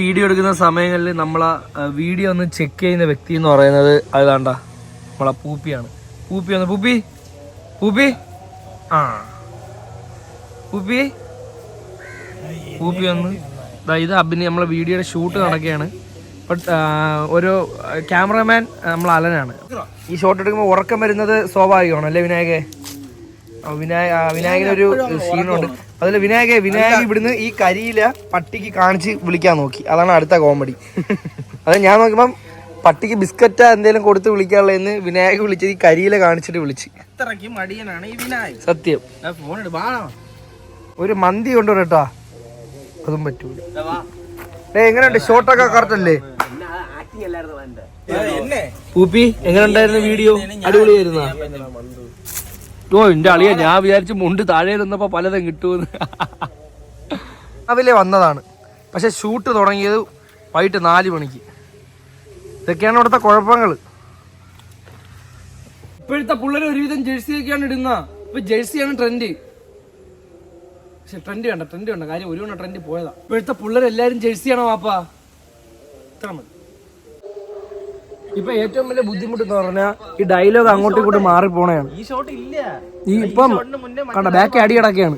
Video എടുക്കുന്ന സമയങ്ങളിൽ നമ്മളെ വീഡിയോ ഒന്ന് ചെക്ക് ചെയ്യുന്ന വ്യക്തി എന്ന് പറയുന്നത് അത് വേണ്ട നമ്മളെ പൂപ്പിയാണ്. പൂപ്പി ഒന്ന് പൂപ്പി? പൂപ്പി? ആ. പൂപ്പി? പൂപ്പി ഒന്ന്. ഇത് അഭിനയ നമ്മളെ വീഡിയോയുടെ ഷൂട്ട് നടക്കുകയാണ്. ബട്ട് ഒരു ക്യാമറമാൻ നമ്മൾ അലനാണ്. ഈ ഷോട്ട് എടുക്കുമ്പോൾ ഉറക്കം വരുന്നത് സ്വാഭാവികമാണ് അല്ലേ വിനായകെ? വിനായകനൊരു സീനുണ്ട് അതിൽ വിനായക വിനായക ഇവിടുന്ന് ഈ കരിയില പട്ടിക്ക് കാണിച്ച് വിളിക്കാൻ നോക്കി. അതാണ് അടുത്ത കോമഡി അത് ഞാൻ നോക്കുമ്പം പട്ടിക്ക് ബിസ്ക്കറ്റ് എന്തെങ്കിലും കൊടുത്ത് വിളിക്കാനുള്ളതെന്ന് വിനായക വിളിച്ചത് ഈ കരിയില കാണിച്ചിട്ട് വിളിച്ച്. അത്രയ്ക്ക് മടിയനാണ് ഈ വിനായക് സത്യം. ഒരു മന്തി കൊണ്ടുവരട്ടാ അതും പറ്റൂല. ഏ എങ്ങനെയുണ്ട്? ഷോട്ടൊക്കെ കറക്റ്റല്ലേ പൂപ്പി എങ്ങനെ ഉണ്ടായിരുന്നു വീഡിയോ അടിപൊളിയായിരുന്ന? ഓ എന്റെ അളിയ ഞാൻ വിചാരിച്ചു മുണ്ട് താഴെ നിന്നപ്പോ പലതും കിട്ടുമെന്ന്. രാവിലെ വന്നതാണ്. പക്ഷെ ഷൂട്ട് തുടങ്ങിയത് വൈകിട്ട് നാല് മണിക്ക്. ഇതൊക്കെയാണ് ഇവിടുത്തെ കുഴപ്പങ്ങൾ. ഇപ്പോഴത്തെ പിള്ളേർ ഒരുവിധം ജേഴ്സി ഒക്കെയാണ് ഇടുന്ന. ഇപ്പൊ ജേഴ്സിയാണ് ട്രെൻഡ് പക്ഷെ ട്രെൻഡ് വേണ്ട ട്രെൻഡ് വേണ്ട കാര്യം ഒരു ട്രെൻഡ് പോയതാ. ഇപ്പോഴത്തെ പിള്ളേർ എല്ലാരും ജേഴ്സിയാണോ വാപ്പാ? ഇത്ര മതി. ഇപ്പൊ ഏറ്റവും വലിയ ബുദ്ധിമുട്ട് എന്ന് പറഞ്ഞാൽ ഈ ഡയലോഗ് അങ്ങോട്ടും ഇങ്ങോട്ടും മാറി പോണയാണ് ഈ ഷോട്ട് ഇല്ല. ഈ ഇപ്പം കണ്ട ബാക്കി അടി കിടക്കുകയാണ്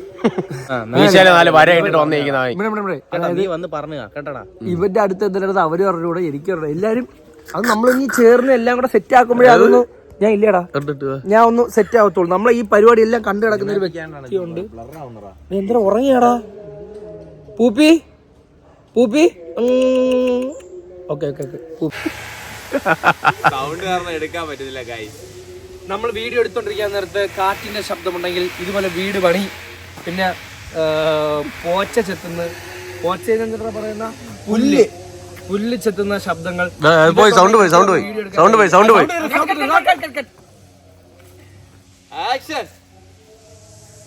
ഇവന്റെ അടുത്ത് എന്തെങ്കിലും അവർ പറഞ്ഞൂടെ എനിക്ക് പറഞ്ഞു എല്ലാരും അത് നമ്മൾ ഇനി ചേർന്ന് എല്ലാം കൂടെ സെറ്റ് ആക്കുമ്പോഴേ അതൊന്നും ഞാൻ ഇല്ലടാ. ഞാൻ ഒന്ന് സെറ്റ് ആവത്തുള്ളൂ. നമ്മളെ ഈ പരിപാടി എല്ലാം കണ്ടു കിടക്കുന്ന ഒരു വ്യക്തിയുണ്ട് ഉറങ്ങിയാടാ? Poopi? Poopi? Okay okay okay. Poopi. Sound കാരണം എടുക്കാൻ പറ്റുന്നില്ല കായ് നമ്മൾ വീഡിയോ എടുത്തോണ്ടിരിക്കാൻ നേരത്ത് കാറ്റിന്റെ ശബ്ദമുണ്ടെങ്കിൽ ഇതുപോലെ വീട് പണി. പിന്നെ പോച്ച ചെത്തുന്ന പോച്ച പറയുന്ന? പുല്ല്. പുല്ല് ചെത്തുന്ന ശബ്ദങ്ങൾ. പോയി സൗണ്ട് പോയി സൗണ്ട് പോയി. സൗണ്ട് പോയി സൗണ്ട് പോയി. ആക്ഷൻ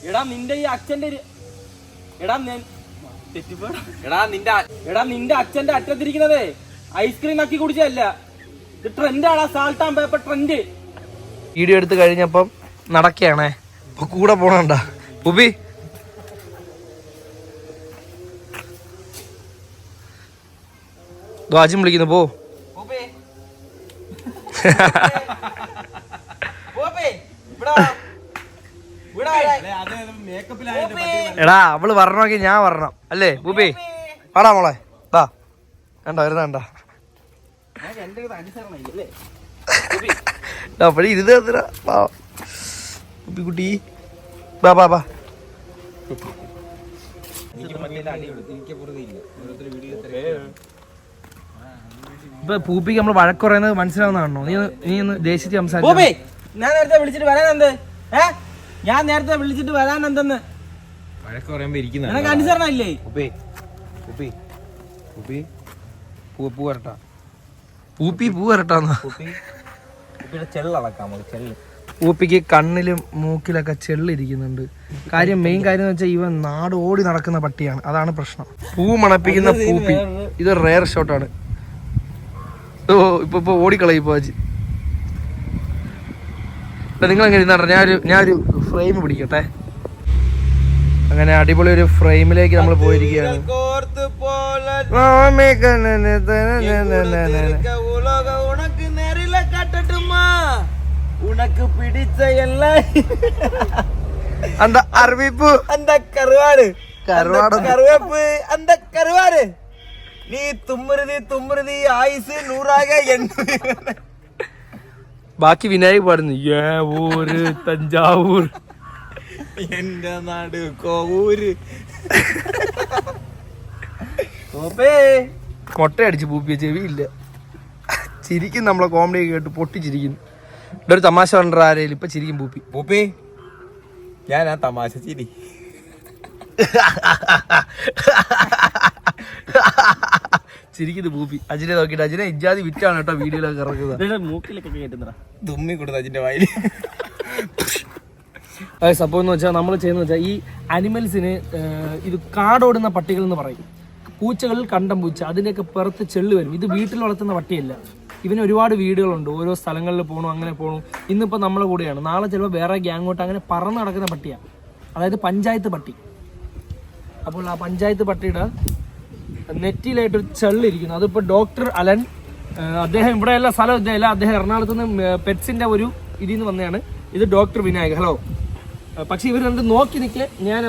എടാ നിന്റെ ഈ അച്ഛന്റെ എടാ. എടാ നിന്റെ എടാ നിന്റെ അച്ഛന്റെ അറ്റത്തിരിക്കുന്നതേ ഐസ്ക്രീം ആക്കി കുടിച്ചതല്ല. ഇത് ട്രെൻഡാണ് salt and pepper trend. Video എടുത്ത് കഴിഞ്ഞപ്പം നടക്കുകയാണേ. അപ്പൊ കൂടെ പോണണ്ട? ഉബി. ദ്വാജം വിളിക്കുന്നു പോ. എടാ അവൾ വരണമെങ്കിൽ ഞാൻ വരണം. അല്ലേ ബൂബി പാടാ മോളെ. വാ കണ്ട വരുന്ന കണ്ട അപ്പഴേ ഇരുന്ന് തന്നിരാ. കുട്ടി കുട്ടി ബാ ബാ ബാ. ഇപ്പൊ പൂപ്പിക്ക് നമ്മൾ വഴക്ക് പറയുന്നത് മനസ്സിലാവുന്നതാണോ നീ നീ ഒന്ന് ദേശിച്ച് സംസാരിച്ചു ഞാൻ നേരത്തെ വിളിച്ചിട്ട് വരാൻ എന്ത് ഏ? ഞാൻ നേരത്തെ വിളിച്ചിട്ട് വരാൻ എന്തെന്ന് വഴക്ക് പറയുമ്പോ ഇരിക്കുന്ന നിനക്ക് അനുസരണ ഇല്ലേ ഉപ്പി ഉപ്പി ഉപ്പി പൂ പൂ വരട്ടാ. പൂപ്പി പൂ വരട്ടാന്ന്. ഉപ്പിയുടെ ചെള്ളളക്കാം നമുക്ക് ചെള്ള്. പൂപ്പിക്ക് കണ്ണിലും മൂക്കിലൊക്കെ ചെള്ളിരിക്കുന്നുണ്ട്. കാര്യം മെയിൻ കാര്യം എന്ന് വെച്ചാൽ ഇവൻ നാട് ഓടി നടക്കുന്ന പട്ടിയാണ്. അതാണ് പ്രശ്നം. പൂ മണപ്പിക്കുന്ന പൂപ്പി. ഇത് റെയർ ഷോട്ടാണ് ഓ ഇപ്പൊ ഇപ്പൊ ഓടിക്കളയും ഇപ്പൊ അജി നിങ്ങൾ എങ്ങനെ ഞാനൊരു ഞാനൊരു ഫ്രെയിം പിടിക്കട്ടെ. അങ്ങനെ അടിപൊളി ഒരു ഫ്രെയിമിലേക്ക് നമ്മൾ പോയിരിക്കുകയാണ് കോർത്ത് പോലെ മാമേ കണ്ണനെ തനനനനനന. உலக உனக்கு நேரில காட்டட்டுமா உனக்கு பிடிச்ச எல்லாம் அந்த அறிவிப்பு அந்த கருவாடு கருவாடு. அந்த கருவேப்பு அந்த கருவாடு நீ தும்முறுதி தும்முறுதி ஆயுசு நூறாக எண்ணு ബാക്കി വിനായക് പാടുന്നു ഏ ഊര് തഞ്ചാവൂർ എന്റെ നാട് കോവൂര്. കൊട്ടയടിച്ച് പൂപ്പിയ ചെവിയില്ല. ചിരിക്കും നമ്മളെ കോമഡി കേട്ട് പൊട്ടിച്ചിരിക്കുന്നു ഇവിടെ ഒരു തമാശ കണ്ട ആരെയും ഇപ്പൊ ചിരിക്കും പൂപ്പി. പൂപ്പി ഞാൻ ആ തമാശ ചിരി. ചിരിക്കുന്നു പൂപ്പി. അജിനെ നോക്കിട്ട് അജിനെ ഇജാതി വിറ്റാണ് കേട്ടോ വീഡിയോയിലൊക്കെ ഇറങ്ങുന്നത് മൂക്കിലൊക്കെ കേട്ടുന്നടാ തുമ്മി കൊടുത്തു അജിന്റെ വായിൽ സംഭവം എന്ന് വെച്ചാൽ നമ്മൾ ചെയ്യുന്നത് വെച്ചാൽ ഈ അനിമൽസിന് ഇത് കാടോടുന്ന പട്ടികൾ എന്ന് പറയും. പൂച്ചകളിൽ കണ്ടം പൂച്ച അതിന്റെയൊക്കെ പുറത്ത് ചെള്ളു വരും. ഇത് വീട്ടിൽ വളർത്തുന്ന പട്ടിയല്ല. ഇവന് ഒരുപാട് വീടുകളുണ്ട്. ഓരോ സ്ഥലങ്ങളിൽ പോകണം അങ്ങനെ പോകണം ഇന്നിപ്പോൾ നമ്മളെ കൂടെയാണ്. നാളെ ചിലപ്പോൾ വേറെ ഗ്യാങ്ങോട്ട് അങ്ങനെ പറന്ന് നടക്കുന്ന പട്ടിയാണ് അതായത് പഞ്ചായത്ത് പട്ടി. അപ്പോൾ ആ പഞ്ചായത്ത് പട്ടിയുടെ നെറ്റിയിലായിട്ടൊരു ചെള്ളിരിക്കുന്നു അതിപ്പോൾ ഡോക്ടർ അലൻ അദ്ദേഹം ഇവിടെയുള്ള സ്ഥലം. ഇതല്ല അദ്ദേഹം എറണാകുളത്ത് നിന്ന് പെറ്റ്സിന്റെ ഒരു ഇതിൽ നിന്ന് വന്നതാണ്. ഇത് ഡോക്ടർ വിനായക്. ഹലോ. പക്ഷെ ഇവർ രണ്ട് നോക്കി നിൽക്കെ ഞാൻ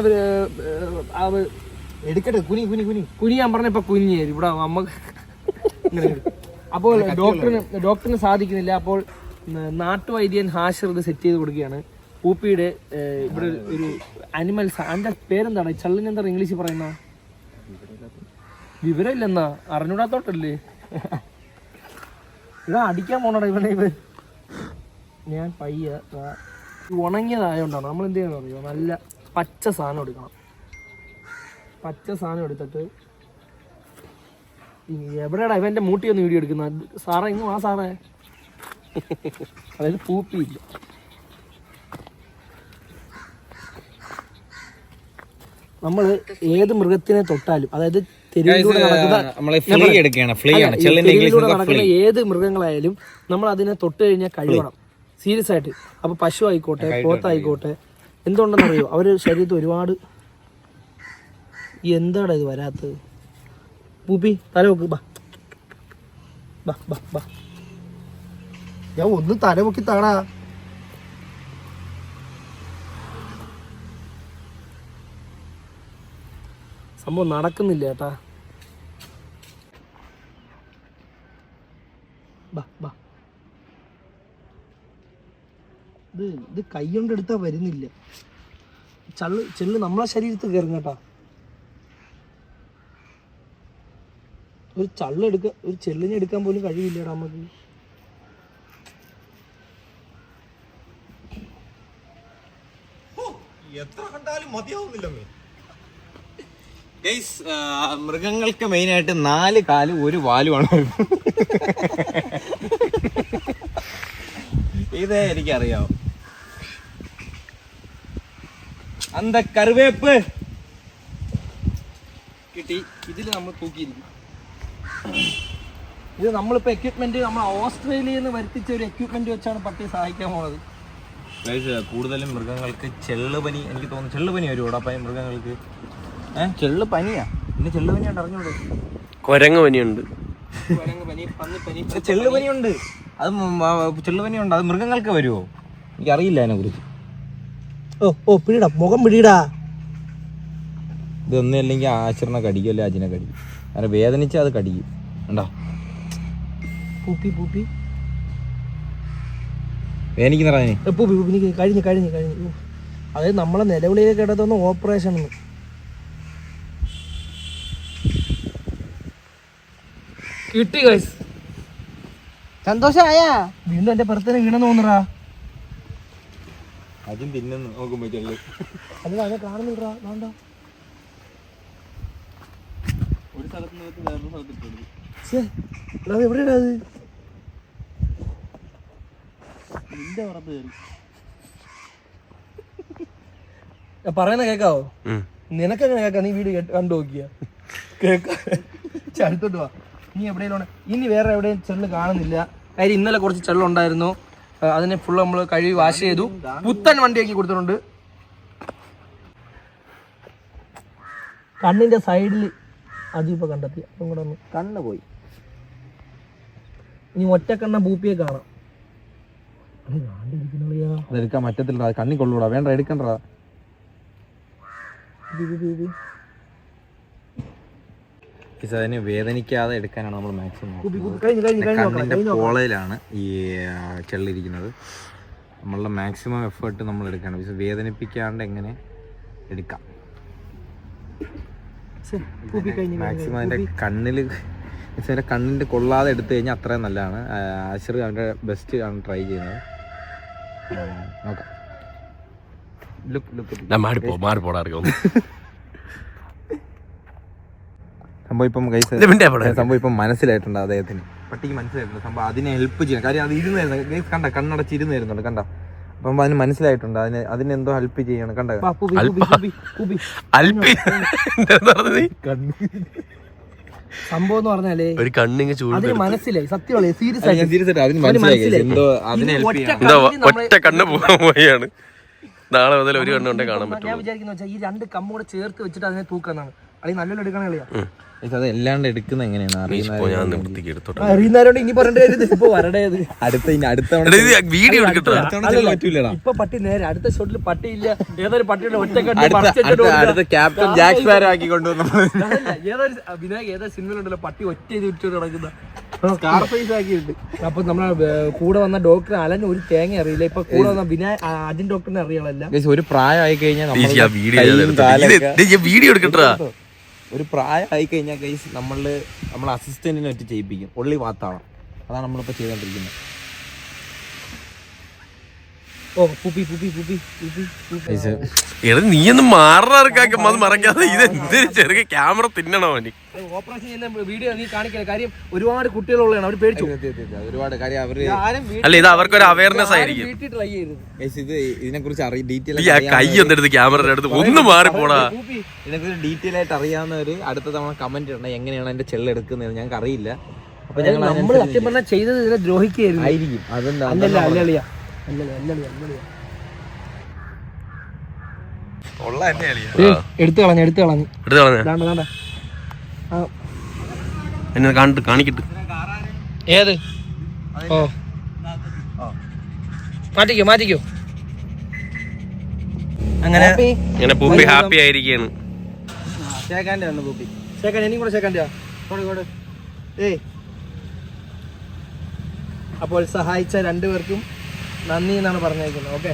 അവർ എടുക്കട്ടെ കുനി കുനി കുനി. കുനിയാൻ പറഞ്ഞപ്പോ കുഞ്ഞി ഇവിടെ അമ്മ. അപ്പോൾ ഡോക്ടറിന് ഡോക്ടറിന് സാധിക്കുന്നില്ല. അപ്പോൾ നാട്ടുവൈദ്യൻ ഹാഷർ ഇത് സെറ്റ് ചെയ്ത് കൊടുക്കുകയാണ്. പൂപ്പിയുടെ ഇവിടെ ഒരു അനിമൽസ് അതിന്റെ പേരെന്താണ്? ചള്ളിന് എന്താണ് ഇംഗ്ലീഷിൽ പറയുന്ന? വിവരമില്ലെന്നാ. അറിഞ്ഞൂടാത്തോട്ടല്ലേ? ഇതാ അടിക്കാൻ പോണടാ ഇവനെ ഇവൻ. ഞാൻ പയ്യ ഉണങ്ങിയതായോണ്ടാണ്. നമ്മൾ എന്ത് ചെയ്യണം അറിയോ? നല്ല പച്ച സാധനം എടുക്കണം. പച്ച സാധനം എടുത്തിട്ട് ഈ എവിടെയാടാ ഇവന്റെ മൂട്ടി ഒന്ന് വീഡിയോ എടുക്കുന്നത്? സാറേ ഇങ്ങ് ആ സാറേ. അതായത് പൂപ്പിയില്ല നമ്മൾ ഏത് മൃഗത്തിനെ തൊട്ടാലും അതായത് തെരുവിലൂടെ നടക്കുന്ന ഏത് മൃഗങ്ങളായാലും നമ്മൾ അതിനെ തൊട്ട് കഴിഞ്ഞാൽ കഴിയണം സീരിയസ് ആയിട്ട്. അപ്പൊ പശു ആയിക്കോട്ടെ പോത്തായിക്കോട്ടെ എന്തുണ്ടെന്ന് അറിയോ അവർ ശരീരത്തിൽ ഒരുപാട് എന്താണ് ഇത് വരാത്തത്? പൂപ്പി തല വെക്ക് ബാ. ബാ ബാ ബാ. ഞാൻ ഒന്ന് തല പൊക്കി താടാ. സംഭവം നടക്കുന്നില്ല ചേട്ടാ ബാ ബാ ഇത് ഇത് കൈ കൊണ്ട് എടുത്താൽ വരുന്നില്ല. ചള്ള് ചെള്ള് നമ്മളെ ശരീരത്ത് കയറും കേട്ടാ. ഒരു ചള്ള് എടുക്ക ഒരു ചെല്ലിനെ എടുക്കാൻ പോലും കഴിയില്ലടാ നമുക്ക് ഗൈസ് മൃഗങ്ങൾക്ക് മെയിൻ ആയിട്ട് നാല് കാൽ ഒരു വാലുമാണ് ഇത് എനിക്കറിയാം. അന്ത കറിവേപ്പ് കിട്ടി. ഇതിൽ നമ്മൾ തൂക്കിയിരിക്കും. ഇത് നമ്മളിപ്പോ എക്യുപ്മെന്റ് നമ്മൾ ഓസ്ട്രേലിയയിൽ നിന്ന് വരുത്തിച്ച ഒരു എക്യുപ്മെന്റ് വെച്ചാണ് പട്ടിയെ സഹായിക്കാൻ പോകുന്നത് കൂടുതലും മൃഗങ്ങൾക്ക് ചെള്ളുപനി എനിക്ക് തോന്നുന്നു. ചെള്ളുപനി വരും അപ്പം മൃഗങ്ങൾക്ക്? ഏഹ് ചെള്ളു പനിയാ. പിന്നെ ചെള്ളുപനിയായിട്ട് അറിഞ്ഞൂടെ? കൊരങ്ങ പനിയുണ്ട്. കുരങ്ങ് പനി പന്നിപ്പനി ചെള്ളുപനിയുണ്ട് അത് ചെള്ളുപനിയുണ്ട് അത് മൃഗങ്ങൾക്ക് വരുമോ? എനിക്കറിയില്ല അതിനെ കുറിച്ച് ഓ ഓ പിടിടാ മുഖം പിടിടാ ഇതൊന്നും അല്ലെങ്കിൽ ആശ്രണ കടിക്കും അല്ലെ അജിനെ കടിക്കും. അങ്ങനെ വേദനിച്ച് അത് കടിക്കും. ഉണ്ടോ പൂപ്പി പൂപ്പി. വേദനിക്കുന്നറ അതിന് ഏ, പൂപ്പി പൂപ്പി നിക്ക്. കഴിഞ്ഞു കഴിഞ്ഞു കഴിഞ്ഞു. അതായത് നമ്മളെ നിലവിളിയിലേക്ക് കിടത്തുന്ന ഓപ്പറേഷൻ കിട്ടി ഗൈസ് സന്തോഷമായ വീണ്ടും എന്റെ പുറത്തേനെ വീണെന്ന് തോന്നുറാ അതും തിന്നുന്നു നോക്കുമ്പോ ചെള്ളു അല്ല അതിനെ കാണുന്നില്ലടാ വേണ്ട. ഒരു സ്ഥലത്ത് നിന്ന് വേറൊരു സ്ഥലത്തിട്ടുണ്ട് ഛേ, എടാ, അത് അത്? നിന്റെ പുറത്ത് കയറി. ഞാൻ പറയുന്ന കേക്കാവോ? നിനക്ക് നിനക്കെങ്ങനെ കേക്കാം നീ വീട് കണ്ടു നോക്കിയ? കേക്കാ അടുത്തോട്ട് വാ. നീ എവിടെയാണ് ഇനി വേറെ എവിടെയും ചെള്ള് കാണുന്നില്ല. കാര്യം ഇന്നലെ കുറച്ച് ചെള്ളുണ്ടായിരുന്നു. അതിനെ ഫുൾ നമ്മൾ കഴുകി വാഷ് ചെയ്തു. പുത്തൻ വണ്ടിയാക്കി കൊടുത്തിട്ടുണ്ട്. കണ്ണിന്റെ സൈഡിൽ അതിപ്പോ കണ്ടെത്തി. അപ്പം കൂടെ ഒന്ന് കണ്ണ് പോയി. ഇനി ഒറ്റക്കണ്ണ ബൂപ്പിയെ കാണാം. മറ്റത്തില്ല. അതെടുക്കാൻ പറ്റത്തില്ല കണ്ണി കൊള്ളൂടാ. വേണ്ട എടുക്കണ്ടടാ. പക്ഷെ അതിന് വേദനിക്കാതെ എടുക്കാനാണ് നമ്മൾ മാക്സിമം കണ്ണിന്റെ പോളയിലാണ് ഈ ചെള്ളിരിക്കുന്നത്. നമ്മളുടെ മാക്സിമം എഫേർട്ട് നമ്മൾ എടുക്കണം പക്ഷെ വേദനിപ്പിക്കാണ്ട് എങ്ങനെ എടുക്കാം. മാക്സിമം അതിന്റെ കണ്ണിൽ അതിന്റെ കണ്ണിന്റെ കൊള്ളാതെ എടുത്തു കഴിഞ്ഞാൽ അത്രയും നല്ലതാണ്. ആശ്രി അവന്റെ ബെസ്റ്റ് ആണ് ട്രൈ ചെയ്യുന്നത്. നോക്കാം. ലുക്ക് ലുക്ക് മാറി മാറിപ്പോ മാറിപ്പോടാ അറിയാം? സംഭവം ഇപ്പം കൈസ് സംഭവം ഇപ്പം മനസ്സിലായിട്ടുണ്ട് അദ്ദേഹത്തിന്. പട്ടിക്ക് മനസ്സിലായിട്ടുണ്ട്. സംഭവം അതിനെ ഹെൽപ്പ് ചെയ്യണം. കാര്യം അത് ഇരുന്നായിരുന്നു. ഗൈസ് കണ്ട കണ്ണടച്ച് ഇരുന്നായിരുന്നുണ്ട്. കണ്ട. അപ്പം അതിന് മനസ്സിലായിട്ടുണ്ട്. അതിന് അതിനെന്തോ ഹെൽപ്പ് ചെയ്യണം. കണ്ട. സംഭവം എന്ന് പറഞ്ഞാലേ ഒരു കണ്ണിങ് ചൂട് അതിന് മനസ്സിലായി. സീരിയസ് ഞാൻ ആയിട്ട്. സീരിയസ് ആയിട്ട് അതിന് അതിന് മനസ്സിലായി. എന്തോ അതിനെ ഒറ്റ കണ്ണ് പോകാൻ പോയാണ് നാളെ മുതൽ ഒരു കണ്ണ് കൊണ്ടേ കാണാൻ ഞാൻ പറ്റുള്ളൂ. വിചാരിക്കുന്ന വെച്ചാൽ ഈ രണ്ട് കമ്മൂടെ കൂടെ ചേർത്ത് വെച്ചിട്ട് അതിനെ തൂക്കാന്നാണ്. അല്ലെങ്കിൽ നല്ലോണം എടുക്കണ കളിയാ. അത് എല്ലാണ്ട് എടുക്കുന്ന എങ്ങനെയാണ്? അറിയുന്നവരോട് ഇനി പറഞ്ഞിട്ട് ഇപ്പൊ വരടേത് അടുത്ത ഇനി അടുത്ത വീഡിയോ പറ്റൂലടാ. ഇപ്പൊ പട്ടി നേരെ അടുത്ത ഷോട്ടിൽ പട്ടിയില്ല ഏതൊരു പട്ടിയുടെ ഒറ്റ അടുത്ത അടുത്ത അടുത്ത ക്യാപ്റ്റൻ ജാക്ക് സ്പാരോ ആക്കി കൊണ്ടുവന്നു ഏതൊരു വിനായക ഏതൊരു സിനിമയിലുണ്ടല്ലോ പട്ടി ഒറ്റ ഇത് വിറ്റു കിടക്കുന്ന അപ്പൊ നമ്മളെ കൂടെ വന്ന ഡോക്ടർ അലൻ ഒരു തേങ്ങ അറിയില്ല. ഇപ്പൊ കൂടെ വന്ന വിനായ അജിൻ ഡോക്ടറിനെ അറിയാളല്ല ഒരു പ്രായമായി കഴിഞ്ഞാൽ വീഡിയോ എടുക്കട്ടാ ഒരു പ്രായമായി കഴിഞ്ഞാൽ കൈസ് നമ്മൾ നമ്മൾ അസിസ്റ്റന്റിനെ വെച്ച് ചെയ്യിപ്പിക്കും. ഉള്ളി വാത്താവണം അതാണ് നമ്മളിപ്പോൾ ചെയ്തോണ്ടിരിക്കുന്നത്. നീ ഒന്ന് മാറാർക്കാക്കും അത് മറക്കാതെ ഇത് എന്ത് ചെറിയ ക്യാമറ തിന്നണോ അവന്? ഓപ്പറേഷൻ ചെയ്യുന്ന വീഡിയോ നീ കാണിക്കില്ല? കാര്യം ഒരുപാട് കുട്ടികളുള്ളതാണ് അവർ പേടിച്ചു. ഒരുപാട് കാര്യം അവർ അല്ല ഇത് അവർക്കൊരു അവയർനെസ് ആയിരിക്കും. ഇത് ഇതിനെ കുറിച്ച് അറിയ ഡീറ്റെയിൽ ഈ ആ കൈ ഒന്നെടുത്ത് ക്യാമറയുടെ അടുത്ത് ഒന്ന് മാറിപ്പോടാ പോടാ. ഇതിനെ ഡീറ്റെയിൽ ആയിട്ട് അറിയാവുന്നവര് അടുത്ത തവണ കമന്റ് ഇടണം എങ്ങനെയാണ് എന്റെ ചെള്ളെടുക്കുന്നത് ഞങ്ങൾക്ക് അറിയില്ല അപ്പൊ ഞങ്ങൾ നമ്മൾ സത്യം പറഞ്ഞാൽ ചെയ്തത് ഇതിനെ ദ്രോഹിക്കുകയായിരുന്നു. ആയിരിക്കും. അതെന്താ എടുത്തു കളഞ്ഞു എടുത്തു കളഞ്ഞു. എടുത്ത് കളഞ്ഞ? എന്നെ കാണിട്ട് കാണിക്കിട്ട്. ഏത്? ഓ. മാറ്റിക്കോ മാറ്റിക്കോ. അങ്ങനെ ഇങ്ങനെ പൂപ്പി ഹാപ്പി ആയിരിക്കാണ്. പൂപ്പി. എനിക്കും കൂടെ ഏയ്. അപ്പോൾ സഹായിച്ച രണ്ടുപേർക്കും നന്ദി എന്നാണ് പറഞ്ഞേക്കുന്നത്. ഓക്കെ?